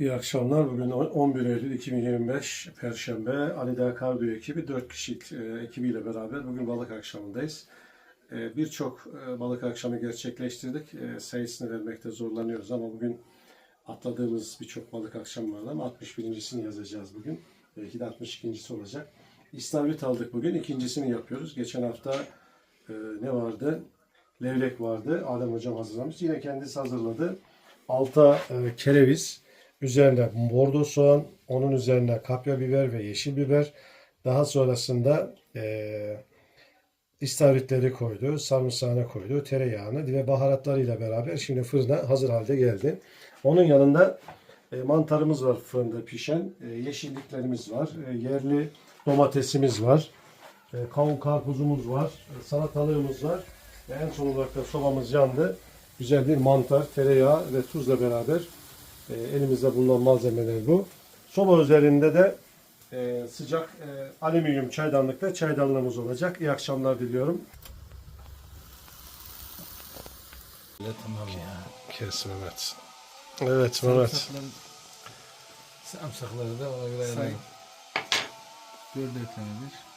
İyi akşamlar. Bugün 11 Eylül 2025 Perşembe. Ali Dağ Kardio ekibi 4 kişilik e, ekibiyle beraber bugün balık akşamındayız. E, Birçok e, balık akşamı gerçekleştirdik. Sayısını vermekte zorlanıyoruz ama bugün atladığımız birçok balık akşamı vardı ama 61.sini yazacağız bugün. Belki de 62.si olacak. İstavrit aldık bugün. ikincisini yapıyoruz. Geçen hafta ne vardı? Levrek vardı. Adem Hocam hazırlamış. Yine kendisi hazırladı. Alta kereviz, üzerine bordo soğan, onun üzerine kapya biber ve yeşil biber. Daha sonrasında e, istavritleri koydu, sarımsağını koydu, tereyağını ve baharatlarıyla beraber şimdi fırına hazır halde geldi. Onun yanında e, mantarımız var fırında pişen, e, yeşilliklerimiz var, e, yerli domatesimiz var, e, kavun karpuzumuz var, e, salatalığımız var en son olarak da sobamız yandı. Güzel bir mantar, tereyağı ve tuzla beraber e, elimizde bulunan malzemeler bu. Soba üzerinde de e, sıcak e, alüminyum çaydanlıkta çaydanlığımız olacak. İyi akşamlar diliyorum. Ya tamam ya. Kes Mehmet. Evet Mehmet. Sarımsakları da ona göre Say. Dört eklenebilir.